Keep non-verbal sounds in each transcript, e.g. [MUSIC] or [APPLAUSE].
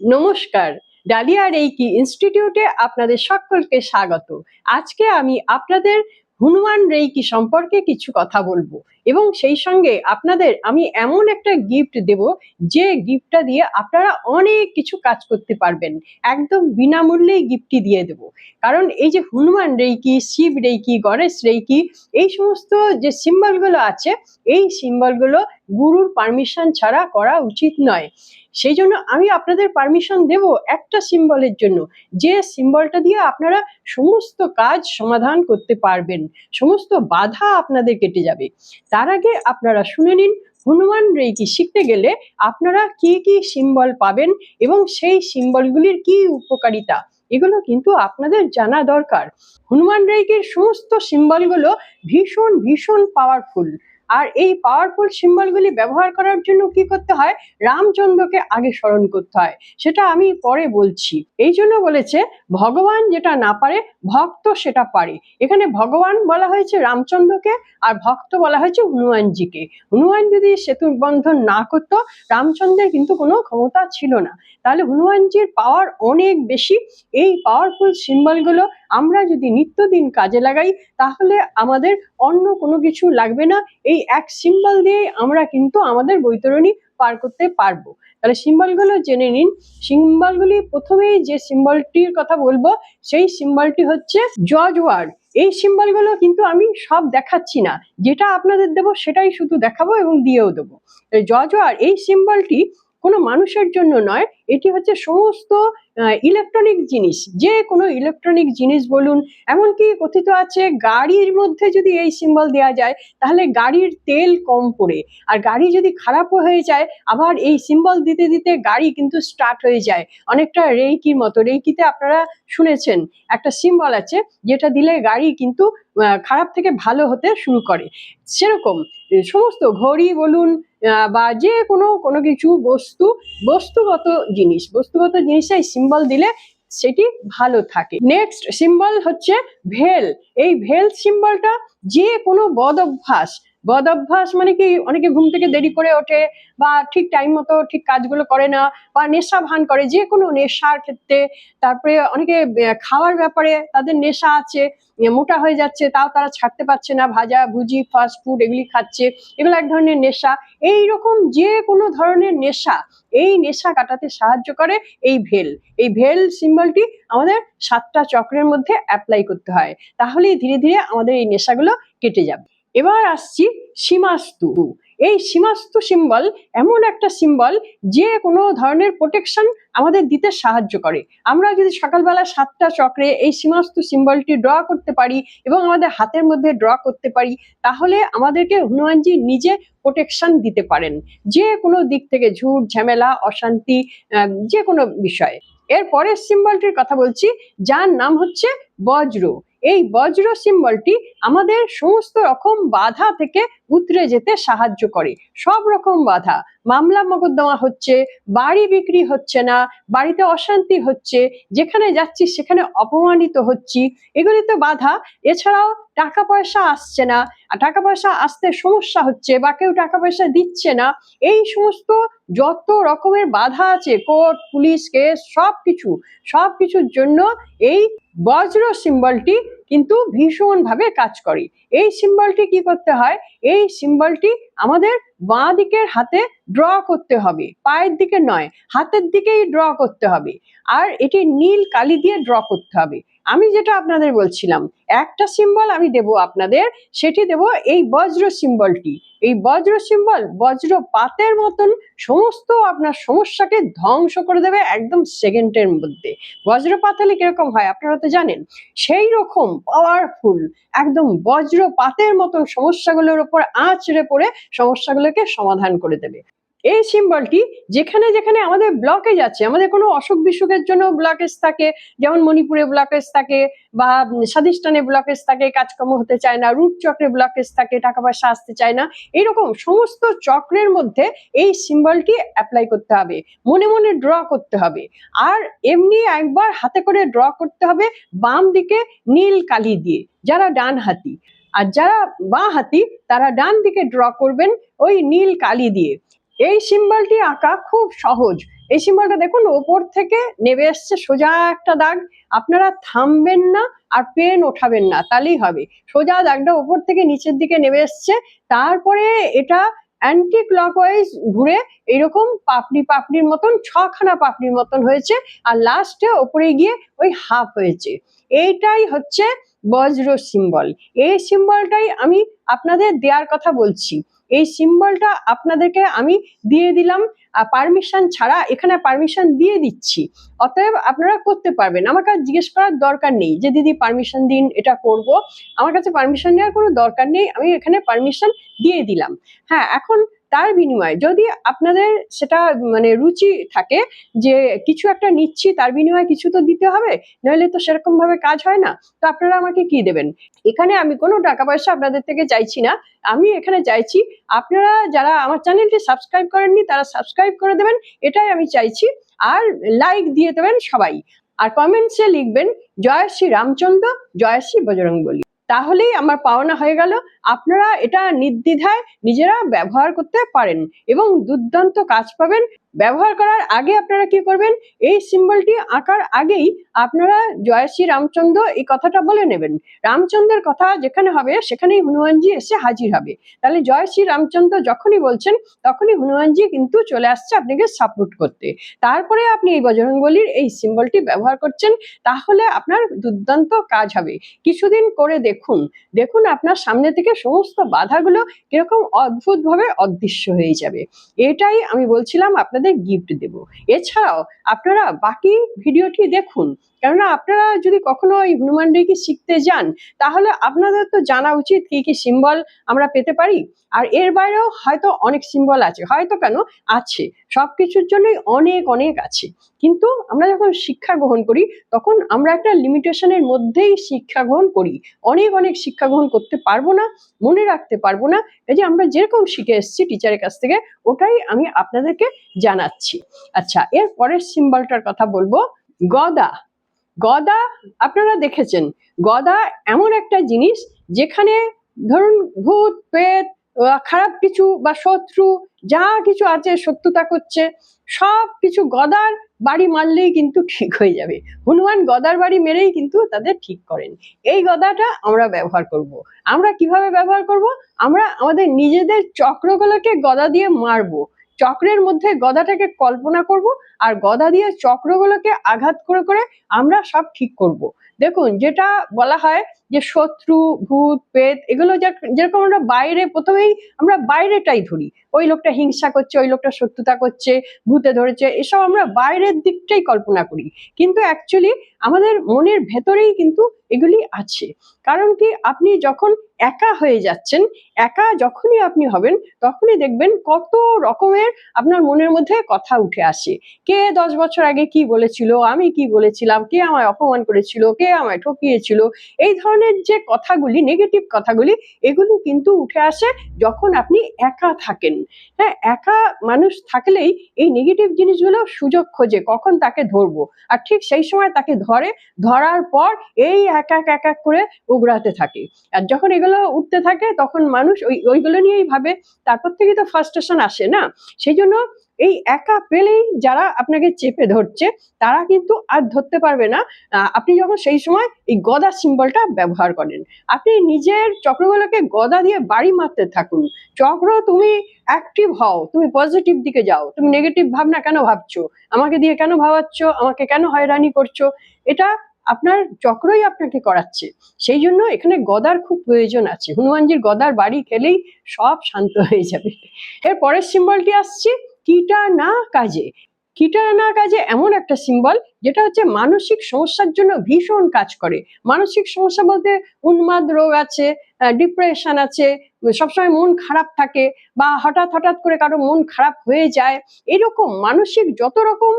নমস্কার। Dahlia reiki ইনস্টিটিউটে আপনাদের সকলকে স্বাগত। আজকে আমি আপনাদের হনুমান রেইকি সম্পর্কে কিছু কথা বলব এবং সেই সঙ্গে আপনাদের আমি এমন একটা গিফট দেব, যে গিফটটা দিয়ে আপনারা অনেক কিছু কাজ করতে পারবেন। একদম বিনামূল্যেই গিফটটি দিয়ে দেব। কারণ এই যে Hanuman reiki, Shiva reiki, Ganesh reiki, এই সমস্ত যে সিম্বলগুলো আছে, এই সিম্বলগুলো গুরুর পারমিশন ছাড়া করা উচিত নয়। সেই জন্য আমি আপনাদের পারমিশন দেব একটা সিম্বলের জন্য। যে সিম্বলটা দিয়ে আপনারা সমস্ত কাজ সমাধান করতে পারবেন, সমস্ত বাধা আপনাদের কেটে যাবে। তার আগে আপনারা শুনে নিন, হনুমান রেকি শিখতে গেলে আপনারা কি কি সিম্বল পাবেন এবং সেই সিম্বলগুলির কি উপকারিতা, এগুলো কিন্তু আপনাদের জানা দরকার। হনুমান রেকির সমস্ত সিম্বলগুলো ভীষণ ভীষণ পাওয়ারফুল আর এই পাওয়ারফুল সিম্বলগুলি ব্যবহার করার জন্য কি করতে হয়? রামচন্দ্রকে আগে স্মরণ করতে হয়। সেটা আমি পরে বলছি। এই জন্য বলেছে, ভগবান যেটা না পারে, ভক্ত সেটা পারে। এখানে ভগবান বলা হয়েছে রামচন্দ্রকে, আর ভক্ত বলা হয়েছে হনুমানজিকে। হনুমান যদি সেতু বন্ধন না করতো, রামচন্দ্রের কিন্তু কোনো ক্ষমতা ছিল না। তাহলে হনুমানজির পাওয়ার অনেক বেশি। এই পাওয়ারফুল সিম্বলগুলো আমরা যদি নিত্যদিন কাজে লাগাই, তাহলে আমাদের অন্য কোনো কিছু লাগবে না। এই এক সিম্বল দিয়ে আমরা কিন্তু আমাদের বৈতরণী পার করতে পারব। তাহলে সিম্বলগুলো জেনে নিন। সিম্বলগুলি প্রথমেই যে সিম্বলটির কথা বলব, সেই সিম্বলটি হচ্ছে জজ ওয়ার্ড এই সিম্বলগুলো কিন্তু আমি সব দেখাচ্ছি না। যেটা আপনাদের দেবো সেটাই শুধু দেখাবো এবং দিয়েও দেবো। জজ ওয়ার্ড এই সিম্বলটি কোনো মানুষের জন্য নয়, এটি হচ্ছে সমস্ত ইলেকট্রনিক জিনিস, যে কোনো ইলেকট্রনিক জিনিস বলুন, এমনকি কথিত আছে গাড়ির মধ্যে যদি এই সিম্বল দেওয়া যায়, তাহলে গাড়ির তেল কম পড়ে, আর গাড়ি যদি খারাপও হয়ে যায়, আবার এই সিম্বল দিতে দিতে গাড়ি কিন্তু স্টার্ট হয়ে যায়। অনেকটা রেইকির মতো, রেইকিতে আপনারা শুনেছেন, একটা সিম্বল আছে, যেটা দিলে গাড়ি কিন্তু খারাপ থেকে ভালো হতে শুরু করে। সেরকম সমস্ত ঘড়ি বলুন বা যে কোনো কোনো কিছু বস্তু, বস্তুগত জিনিস, বস্তুগত জিনিসে সিম্বল দিলে সেটি ভালো থাকে। নেক্সট সিম্বল হচ্ছে ভেল। এই ভেল সিম্বলটা যে কোনো বদ অভ্যাস বদ অভ্যাস মানে কি, অনেকে ঘুম থেকে দেরি করে ওঠে বা ঠিক টাইম মতো ঠিক কাজগুলো করে না বা নেশা ভান করে, যে কোনো নেশার ক্ষেত্রে। তারপরে অনেকে খাওয়ার ব্যাপারে তাদের নেশা আছে মোটা হয়ে যাচ্ছে, তাও তারা ছাড়তে পারছে না, ভাজা, ভুজি ফাস্ট ফুড এগুলি খাচ্ছে, এগুলো এক ধরনের নেশা। এই রকম যে কোনো ধরনের নেশা, এই নেশা কাটাতে সাহায্য করে এই ভেল। এই ভেল সিম্বলটি আমাদের সাতটা চক্রের মধ্যে অ্যাপ্লাই করতে হয়। তাহলেই ধীরে ধীরে আমাদের এই নেশাগুলো কেটে যাবে। এবার আসছি সীমাস্তু। এই সীমাস্তু সিম্বল এমন একটা সিম্বল যে কোনো ধরনের প্রোটেকশন আমাদের দিতে সাহায্য করে। আমরা যদি সকালবেলা সাতটা চক্রে এই সীমাস্তু সিম্বলটি ড্র করতে পারি এবং আমাদের হাতের মধ্যে ড্র করতে পারি, তাহলে আমাদেরকে হনুমানজি নিজে প্রোটেকশন দিতে পারেন। যে কোনো দিক থেকে ঝুট ঝামেলা, অশান্তি যে কোনো বিষয়ে। এর পরের সিম্বলটির কথা বলছি, যার নাম হচ্ছে বজ্র। এই বজ্র সিম্বলটি আমাদের সমস্ত রকম বাধা থেকে উতরে যেতে সাহায্য করে। সব রকম বাধা। মামলা মকদ্দমা হচ্ছে, বাড়ি বিক্রি হচ্ছে না, বাড়িতে অশান্তি হচ্ছে, যেখানে যাচ্ছি সেখানে অপমানিত হচ্ছি। এগুলি তো বাধা। এছাড়াও টাকা পয়সা আসছে না। আর টাকা পয়সা আসতে সমস্যা হচ্ছে বা কেউ টাকা পয়সা দিচ্ছে না। এই সমস্ত যত রকমের বাধা আছে, কোর্ট, পুলিশ, কেস সব কিছু সব কিছুর জন্য এই বজ্র সিম্বলটি কিন্তু ভীষণভাবে কাজ করে। এই সিম্বলটি কি করতে হয়? এই সিম্বলটি আমাদের বাঁ দিকের হাতে ড্র করতে হবে, পায়ের দিকে নয়, হাতের দিকেই ড্র করতে হবে। আর এটি নীল কালি দিয়ে ড্র করতে হবে। আমি যেটা আপনাদের বলছিলাম, একটা সিম্বল আমি দেব আপনাদের, সেটি দেব এই বজ্র সিম্বলটি এই বজ্র সিম্বল বজ্র পাতের মতন সমস্ত আপনার সমস্যাকে ধ্বংস করে দেবে একদম সেকেন্ডের মধ্যে। বজ্রপাত হলে কীরকম হয় আপনারা তো জানেন, সেই রকম পাওয়ারফুল একদম বজ্রপাতের মতন সমস্যাগুলোর উপর আঁচড়ে পড়ে সমস্যাগুলোকে সমাধান করে দেবে। এই সিম্বলটি যেখানে যেখানে আমাদের ব্লকেজ আছে আমাদের কোনো অসুখ বিসুখের জন্য ব্লকেজ থাকে, যেমন মণিপুরে ব্লকেজ থাকে বা স্বাধিষ্ঠানে ব্লকেজ থাকে, কাজকর্ম হতে চায় না রুট চক্রে ব্লকেজ থাকে, টাকা পয়সা আসতে চায় না এইরকম সমস্ত চক্রের মধ্যে এই সিম্বলটি অ্যাপ্লাই করতে হবে, মনে মনে ড্র করতে হবে। আর এমনি একবার হাতে করে ড্র করতে হবে বাম দিকে নীল কালি দিয়ে, যারা ডান হাতি। আর যারা বাঁ হাতি, তারা ডান দিকে ড্র করবেন ওই নীল কালি দিয়ে। এই সিম্বলটি আঁকা খুব সহজ। এই সিম্বলটা দেখুন, ওপর থেকে নেমে এসছে সোজা একটা দাগ। আপনারা থামবেন না আর পেন ওঠাবেন না, তাহলেই হবে। সোজা দাগটা ওপর থেকে নিচের দিকে নেমে এসছে। তারপরে এটা অ্যান্টি ক্লকওয়াইজ ঘুরে এরকম পাপড়ি পাপড়ির মতন, ছখানা পাপড়ির মতন হয়েছে আর লাস্টে ওপরে গিয়ে ওই হাফ হয়েছে। এইটাই হচ্ছে বজ্র সিম্বল। এই সিম্বলটাই আমি আপনাদের দেওয়ার কথা বলছি। এই সিম্বলটা আপনাদেরকে আমি দিয়ে দিলাম পারমিশন ছাড়া এখানে পারমিশন দিয়ে দিচ্ছি। অতএব আপনারা করতে পারবেন। আমার কাছে জিজ্ঞেস করার দরকার নেই যে, দিদি পারমিশন দিন, এটা করব। আমার কাছে পারমিশন নেওয়ার কোনো দরকার নেই। আমি এখানে পারমিশন দিয়ে দিলাম। হ্যাঁ এখন তার বিনিময়ে যদি আপনাদের সেটা মানে রুচি থাকে যে কিছু একটা নিচ্ছি, তার বিনিময়ে কিছু তো দিতে হবে, নইলে তো সেরকম ভাবে কাজ হয় না। তো আপনারা আমাকে কি দেবেন? এখানে আমি কোনো টাকা পয়সা আপনাদের থেকে চাইছি না। আমি এখানে চাইছি, আপনারা যারা আমার চ্যানেলটি সাবস্ক্রাইব করেননি, তারা সাবস্ক্রাইব করে দেবেন, এটাই আমি চাইছি। আর লাইক দিয়ে দেবেন সবাই। আর কমেন্টসে লিখবেন, জয় শ্রী রামচন্দ্র, জয় শ্রী বজরং তাহলেই আমার পাওনা হয়ে গেল। আপনারা এটা নির্দ্বিধায় নিজেরা ব্যবহার করতে পারেন এবং দুর্দান্ত কাজ পাবেন। ব্যবহার করার আগে আপনারা কি করবেন? এই সিম্বলটি আঁকার আগেই আপনারা জয় শ্রী রামচন্দ্র এই কথাটা বলে নেবেন। রামচন্দ্রের কথা যেখানে হবে, সেখানেই হনুমানজি এসে হাজির হবে। তাহলে জয় শ্রী রামচন্দ্র যখনই বলছেন, তখনই হনুমানজি কিন্তু চলে আসছে আপনাকে সাপোর্ট করতে। তারপরে আপনি এই বজরঙ্গলির এই সিম্বলটি ব্যবহার করছেন, তাহলে আপনার দুর্দান্ত কাজ হবে। কিছুদিন করে দেখুন দেখুন আপনার সামনে থেকে সমস্ত বাধাগুলো কীরকম অদ্ভুতভাবে অদৃশ্য হয়ে যাবে। এটাই আমি বলছিলাম আপনাদের গিফট দেব। এছাড়াও আপনারা বাকি ভিডিওটি দেখুন। কেননা আপনারা যদি কখনো এই হনুমান রেখি শিখতে যান, তাহলে আপনাদের তো জানা উচিত কি কি সিম্বল আমরা পেতে পারি। আর এর বাইরেও হয়তো অনেক সিম্বল আছে, হয়তো কেন? আছে। সব কিছুর জন্যই অনেক অনেক আছে। কিন্তু আমরা যখন শিক্ষা গ্রহণ করি, তখন আমরা একটা লিমিটেশনের মধ্যেই শিক্ষা গ্রহণ করি। অনেক অনেক শিক্ষা গ্রহণ করতে পারব না, মনে রাখতে পারব না। এই যে আমরা যেরকম শিখে এসেছি টিচারের কাছ থেকে, ওটাই আমি আপনাদেরকে জানাচ্ছি। আচ্ছা এর পরের সিম্বলটার কথা বলব। গদা। গদা, আপনারা দেখেছেন, গদা এমন একটা জিনিস যেখানে ধরুন ভূত পেত খারাপ কিছু বা শত্রু, যা কিছু আছে শত্রুতা করছে, সব কিছু গদার বাড়ি মারলেই কিন্তু ঠিক হয়ে যাবে। হনুমান গদার বাড়ি মেরেই কিন্তু তাদের ঠিক করেন। এই গদাটা আমরা ব্যবহার করব। আমরা কীভাবে ব্যবহার করব? আমরা আমাদের নিজেদের চক্রগুলোকে গদা দিয়ে মারবো। চক্রের মধ্যে গদাটাকে কল্পনা করব আর গদা দিয়ে চক্রগুলোকে আঘাত করে করে আমরা সব ঠিক করব। দেখুন, যেটা বলা হয় যে শত্রু, ভূত পেত এগুলো যেরকম আমরা বাইরে প্রথমেই আমরা বাইরেটাই ধরি। ওই লোকটা হিংসা করছে, ওই লোকটা শত্রুতা করছে, ভূতে ধরেছে, এসব আমরা বাইরের দিকটাই কল্পনা করি। কিন্তু অ্যাকচুয়ালি আমাদের মনের ভেতরেই কিন্তু এগুলি আছে। কারণ কি আপনি যখন একা হয়ে যাচ্ছেন, একা যখনই আপনি হবেন, তখনই দেখবেন কত রকমের আপনার মনের মধ্যে কথা উঠে আসে। কে দশ বছর আগে কি বলেছিল, আমি কি বলেছিলাম, কে আমায় অপমান করেছিল, কে আমায় ঠকিয়েছিল। এই ধরনের যে কথাগুলি নেগেটিভ কথাগুলি, এগুলি কিন্তু উঠে আসে যখন আপনি একা থাকেন। হ্যাঁ একা মানুষ থাকলেই এই নেগেটিভ জিনিসগুলো সুযোগ খোঁজে, কখন তাকে ধরবো? আর ঠিক সেই সময় তাকে ধরে, ধরার পর এই এক এক এক এক করে উগড়াতে থাকে। আর যখন এগুলো উঠতে থাকে, তখন মানুষ ওই, ওইগুলো নিয়েই ভাবে। তারপর থেকে তো ফার্স্টেশন আসে না? সেই জন্য এই একা পেলেই যারা আপনাকে চেপে ধরছে, তারা কিন্তু আর ধরতে পারবে না। আপনি যখন সেই সময় এই গদা সিম্বলটা ব্যবহার করেন, আপনি নিজের চক্রগুলোকে গদা দিয়ে বাড়ি মারতে থাকুন। চক্র, তুমি অ্যাক্টিভ হও, তুমি পজিটিভ দিকে যাও, তুমি নেগেটিভ ভাবনা কেন ভাবছ? আমাকে দিয়ে কেন ভাবাচ্ছ? আমাকে কেন হয়রানি করছ? এটা আপনার চক্রই আপনাকে করাচ্ছে। সেই জন্য এখানে গদার খুব প্রয়োজন আছে। হনুমানজির গদার বাড়ি খেলেই সব শান্ত হয়ে যাবে। এর পরের সিম্বলটি আসছে কিটা না কাজে। কিটা না কাজে এমন একটা সিম্বল যেটা হচ্ছে মানসিক সমস্যার জন্য ভীষণ কাজ করে। মানসিক সমস্যা বলতে উন্মাদ রোগ আছে ডিপ্রেশন আছে সবসময় মন খারাপ থাকে বা হঠাৎ হঠাৎ করে কারও মন খারাপ হয়ে যায়। এরকম মানসিক যত রকম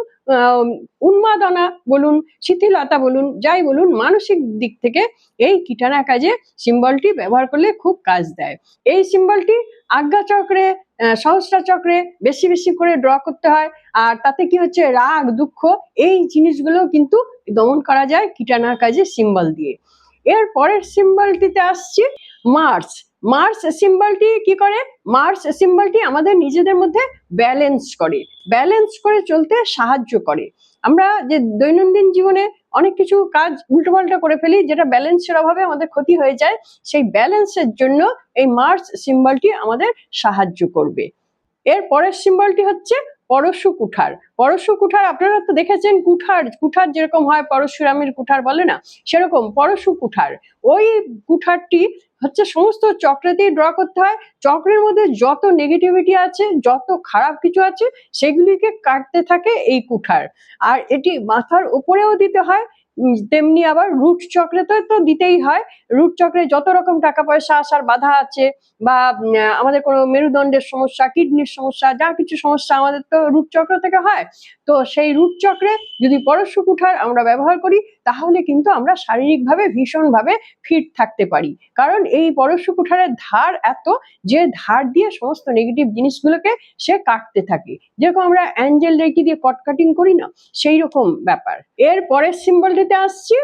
উন্মাদনা বলুন শিথিলতা বলুন যাই বলুন মানসিক দিক থেকে এই কীটানা কাজে সিম্বলটি ব্যবহার করলে খুব কাজ দেয়। এই সিম্বলটি আজ্ঞা চক্রে আহ, সহস্রা চক্রে বেশি বেশি করে ড্র করতে হয়। আর তাতে কি হচ্ছে? রাগ, দুঃখ, এই জিনিসগুলো কিন্তু দমন করা যায় কীটানার কাজে সিম্বল দিয়ে। এর পরের সিম্বলটিতে আসছে মার্স মার্স সিম্বলটি কি করে? মার্স সিম্বলটি আমাদের নিজেদের মধ্যে ব্যালেন্স করে। ব্যালেন্স করে চলতে সাহায্য করে। আমরা যে দৈনন্দিন জীবনে অনেক কিছু কাজ উল্টোপাল্টা করে ফেলি, যেটা ব্যালেন্সের অভাবে আমাদের ক্ষতি হয়ে যায়, সেই ব্যালেন্সের জন্য এই মার্স সিম্বলটি আমাদের সাহায্য করবে। এর পরের সিম্বলটি হচ্ছে পরশু কুঠার। পরশু কুঠার, আপনারা তো দেখেছেন কুঠার কুঠার যেরকম হয়, পরশুরামের কুঠার বলে না? সেরকম পরশু কুঠার। ওই কুঠারটি হচ্ছে সমস্ত চক্রেতেই ড্র করতে হয়। চক্রের মধ্যে যত নেগেটিভিটি আছে, যত খারাপ কিছু আছে, সেগুলিকে কাটতে থাকে এই কুঠার। আর এটি মাথার উপরেও দিতে হয় তেমনি আবার রুট চক্রে তো তো দিতেই হয়। রুট চক্রে যত রকম টাকা পয়সা আসার বাধা আছে বা আমাদের কোনো মেরুদণ্ডের সমস্যা, কিডনির সমস্যা, যা কিছু সমস্যা আমাদের তো রুট চক্র থেকে হয় তো সেই রুট চক্রে যদি পরশু কুঠার আমরা ব্যবহার করি, তাহলে কিন্তু আমরা শারীরিকভাবে ভীষণভাবে ফিট থাকতে পারি। কারণ এই পরশু কুঠারের ধার এত যে ধার দিয়ে সমস্ত নেগেটিভ জিনিসগুলোকে সে কাটতে থাকে। যেরকম আমরা অ্যাঞ্জেল রেখি দিয়ে কট কাটিং করি না, সেই রকম ব্যাপার। এর পরের সিম্বলটিতে আসছি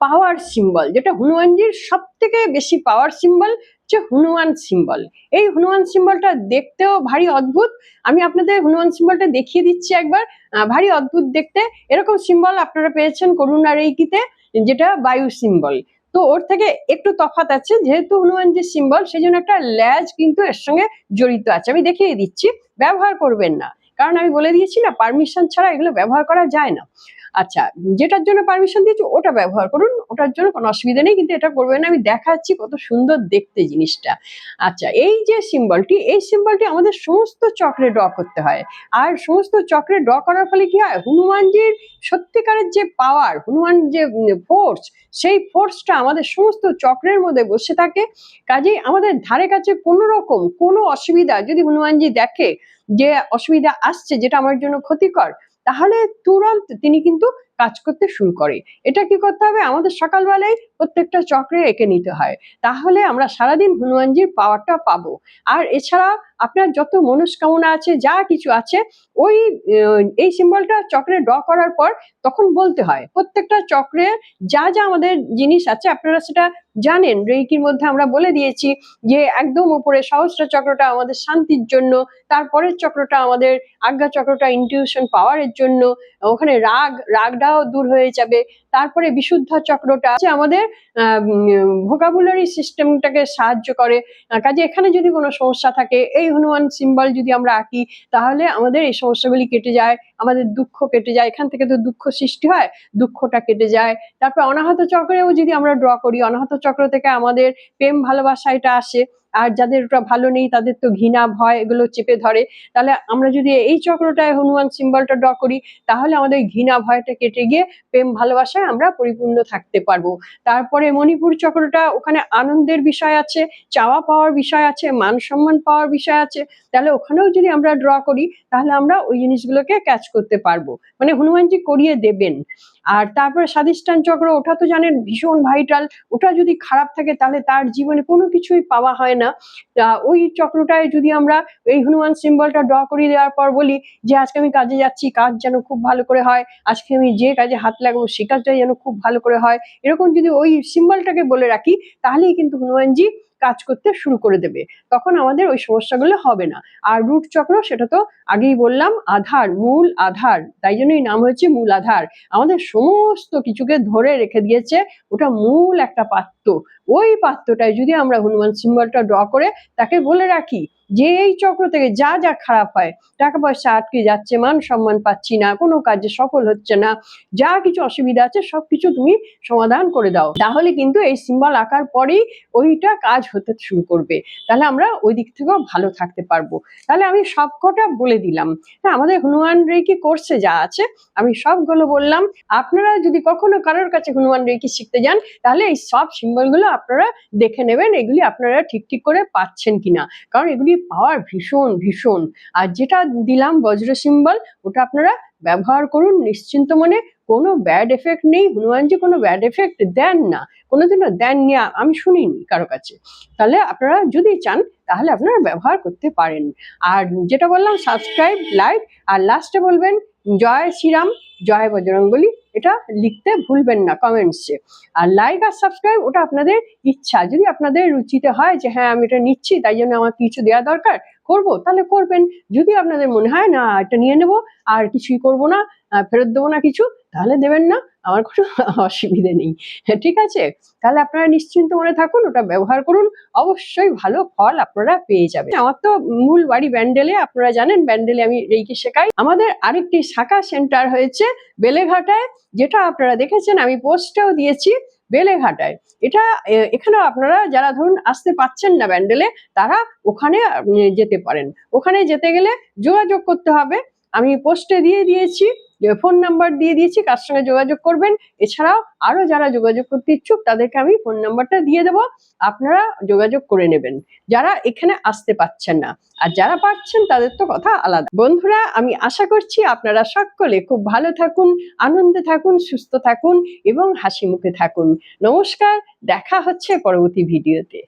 পাওয়ার সিম্বল যেটা হনুমানজির সব থেকে বেশি পাওয়ার সিম্বল হচ্ছে হনুমান সিম্বল এই হনুমান সিম্বলটা দেখতেও ভারী অদ্ভুত। আমি আপনাদের হনুমান সিম্বলটা দেখিয়ে দিচ্ছি একবার। ভারী অদ্ভুত দেখতে। এরকম সিম্বল আপনারা পেয়েছেন করুণা কিতে যেটা বায়ু সিম্বল তো ওর থেকে একটু তফাত আছে, যেহেতু হনুমান যে সিম্বল সেই জন্য একটা ল্যাজ কিন্তু এর সঙ্গে জড়িত আছে। আমি দেখিয়ে দিচ্ছি। ব্যবহার করবেন না। কারণ আমি বলে দিয়েছি না পারমিশন ছাড়া এগুলো ব্যবহার করা যায় না। আচ্ছা যেটার জন্য পারমিশন দিয়েছি ওটা ব্যবহার করুন, ওটার জন্য কোনো অসুবিধা নেই, কিন্তু এটা করবেন আমি দেখাচ্ছি কত সুন্দর দেখতে জিনিসটা। আচ্ছা এই যে সিম্বলটি এই সিম্বলটি আমাদের সমস্ত চক্রে ড্র করতে হয়। আর সমস্ত চক্রে ড্র করার ফলে কি হয়? হনুমানজির সত্যিকারের যে পাওয়ার হনুমান যে ফোর্স সেই ফোর্সটা আমাদের সমস্ত চক্রের মধ্যে বসে থাকে। কাজেই আমাদের ধারে কাছে কোনো রকম কোনো অসুবিধা যদি হনুমানজি দেখে যে অসুবিধা আসছে যেটা আমার জন্য ক্ষতিকর, তাহলে তুরন্ত তিনি কিন্তু কাজ করতে শুরু করে এটা কি করতে হবে? আমাদের সকালবেলায় প্রত্যেকটা চক্রে এঁকে নিতে হয়। তাহলে আমরা সারাদিন হনুমানজির পাওয়ারটা পাবো। আর এছাড়া আপনার যত মনস্কামনা আছে, যা কিছু আছে, ওই এই সিম্বলটা চক্রে ড্র করার পর তখন বলতে হয়। প্রত্যেকটা চক্রে যা যা আমাদের জিনিস আছে, আপনারা সেটা জানেন, রেইকির মধ্যে আমরা বলে দিয়েছি যে একদম উপরে সহস্র চক্রটা আমাদের শান্তির জন্য, তারপরের চক্রটা আমাদের আজ্ঞা চক্রটা ইনটিউশন পাওয়ারের জন্য, ওখানে রাগ, রাগটাও দূর হয়ে যাবে। তারপরে বিশুদ্ধ চক্রটা আমাদের ভোকাবুলারি সিস্টেমটাকে সাহায্য করে। কাজে এখানে যদি কোনো সমস্যা থাকে, এই হনুমান সিম্বল যদি আমরা আঁকি, তাহলে আমাদের এই সমস্যাগুলি কেটে যায়। আমাদের দুঃখ কেটে যায়, এখান থেকে তো দুঃখ সৃষ্টি হয়, দুঃখটা কেটে যায়। তারপর অনাহত চক্রেও যদি আমরা ড্র করি, অনাহত চক্র থেকে আমাদের প্রেম ভালোবাসা এটা আসে। আর যাদের ওটা ভালো নেই, তাদের তো ঘৃণা, ভয় এগুলো চেপে ধরে। তাহলে আমরা যদি এই চক্রটায় হনুমান সিম্বলটা ড্র করি, তাহলে আমাদের ঘৃণা, ভয়টা কেটে গিয়ে প্রেম, ভালোবাসায় আমরা পরিপূর্ণ থাকতে পারব। তারপরে মণিপুর চক্রটা, ওখানে আনন্দের বিষয় আছে, চাওয়া পাওয়ার বিষয় আছে, মান সম্মান পাওয়ার বিষয় আছে। তাহলে ওখানেও যদি আমরা ড্র করি, তাহলে আমরা ওই জিনিসগুলোকে ক্যাচ করতে পারব। মানে হনুমানজি করিয়ে দেবেন। আর তারপরে স্বাধিষ্ঠান চক্র, ওটা তো জানেন ভীষণ ভাইটাল ওটা যদি খারাপ থাকে তাহলে তার জীবনে কোনো কিছুই পাওয়া হয় না। ওই চক্রটায় যদি আমরা এই হনুমান সিম্বলটা ড্র করিয়ে দেওয়ার পর বলি যে, আজকে আমি কাজে যাচ্ছি, কাজ যেন খুব ভালো করে হয়, আজকে আমি যে কাজে হাত লাগাবো, সে কাজটা যেন খুব ভালো করে হয়। এরকম যদি ওই সিম্বলটাকে বলে রাখি, তাহলেই কিন্তু হনুমানজি কাজ করতে শুরু করে দেবে। তখন আমাদের ওই সমস্যাগুলো হবে না। আর রুট চক্র সেটা তো আগেই বললাম, আধার, মূল আধার, তাই জন্যই নাম হয়েছে মূল আধার। আমাদের সমস্ত কিছুকে ধরে রেখে দিয়েছে, ওটা মূল একটা পাত্র। ওই পাত্রটায় যদি আমরা হনুমান সিম্বলটা ড্র করে তাকে বলে রাখি যে এই চক্র থেকে যা যা খারাপ হয়, টাকা পয়সা আটকে যাচ্ছে, মান সম্মান পাচ্ছি না, কোনো কাজে সফল হচ্ছে না, যা কিছু অসুবিধা আছে সবকিছু তুমি সমাধান করে দাও। তাহলে কিন্তু এই সিম্বল আঁকার পরেই ওইটা কাজ হতে শুরু করবে। তাহলে আমরা ওই দিক থেকেও ভালো থাকতে পারব। তাহলে আমি সবকটা বলে দিলাম। হ্যাঁ আমাদের হনুমান রেকি কোর্সে যা আছে, আমি সবগুলো বললাম। আপনারা যদি কখনো কারোর কাছে হনুমান রেকি শিখতে যান, তাহলে এই সব সিম্বলগুলো আপনারা দেখে নেবেন এগুলি আপনারা ঠিক ঠিক করে পাচ্ছেন কিনা। কারণ এগুলি পাওয়ার ভীষণ ভীষণ। আর যেটা দিলাম বজ্র সিম্বল, ওটা আপনারা ব্যবহার করুন। নিশ্চিন্ত মনে কোনো ব্যাড এফেক্ট নেই। হনুমানজি কোনো ব্যাড এফেক্ট দেন না। কোনোদিনও দেননি আমি শুনিনি কারও কাছে। তাহলে আপনারা যদি চান, তাহলে আপনারা ব্যবহার করতে পারেন। আর যেটা বললাম সাবস্ক্রাইব লাইক আর লাস্টে বলবেন, জয় শ্রীরাম, জয় বজরঙ্গলি এটা লিখতে ভুলবেন না কমেন্টসে আর লাইক আর সাবস্ক্রাইব ওটা আপনাদের ইচ্ছা। যদি আপনাদের রুচিতে হয় যে হ্যাঁ আমি এটা নিচ্ছি, তাই জন্য আমার কিছু দেওয়া দরকার, করব, তাহলে করবেন। যদি আপনাদের মনে হয়, না, এটা নিয়ে নেব, আর কিছুই করব না ফেরত দেবো না কিছু, তাহলে দেবেন না। আমার কোনো [LAUGHS] অসুবিধে নেই। ঠিক আছে? তাহলে আপনারা নিশ্চিন্ত মনে থাকুন, ওটা ব্যবহার করুন। অবশ্যই ভালো ফল আপনারা পেয়ে যাবেন। আমার তো মূল বাড়ি ব্যান্ডেলে, আপনারা জানেন, ব্যান্ডেলে আমি রেইকি শেখাই। আমাদের আরেকটি শাখা সেন্টার হয়েছে বেলেঘাটায়, যেটা আপনারা দেখেছেন, আমি পোস্টেও দিয়েছি বেলেঘাটায়। এটা, এ- এখানেও আপনারা যারা ধরুন আসতে পাচ্ছেন না ব্যান্ডেলে, তারা ওখানে যেতে পারেন। ওখানে যেতে গেলে যোগাযোগ করতে হবে। আমি পোস্টে দিয়ে দিয়েছি। ফোন নাম্বার দিয়ে দিয়েছি, কার সঙ্গে যোগাযোগ করবেন। এছাড়াও আরও যারা যোগাযোগ করতে ইচ্ছুক, তাদেরকে আমি ফোন নাম্বারটা দিয়ে দেবো। আপনারা যোগাযোগ করে নেবেন। যারা এখানে আসতে পাচ্ছেন না, আর যারা পাচ্ছেন, তাদের তো কথা আলাদা। বন্ধুরা, আমি আশা করছি আপনারা সকলে খুব ভালো থাকুন, আনন্দে থাকুন, সুস্থ থাকুন এবং হাসি মুখে থাকুন। নমস্কার, দেখা হচ্ছে পরবর্তী ভিডিওতে